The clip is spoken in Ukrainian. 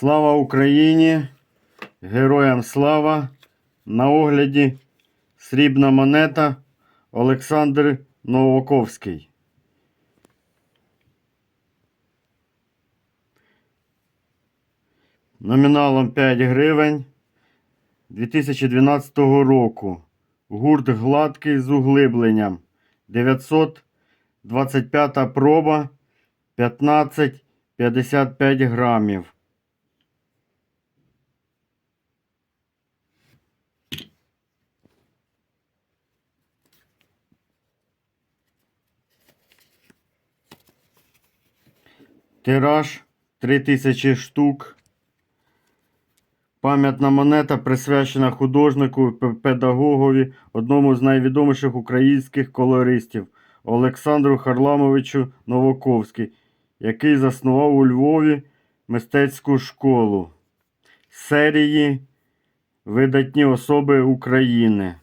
Слава Україні! Героям слава! На огляді срібна монета Олександр Новаковський. Номіналом 5 гривень 2012 року. Гурт гладкий з углибленням. 925 проба 15-55 грамів. Тираж 3000 штук. Пам'ятна монета присвячена художнику педагогові, одному з найвідоміших українських колористів Олександру Харламовичу Новаковський, який заснував у Львові мистецьку школу серії Видатні особи України.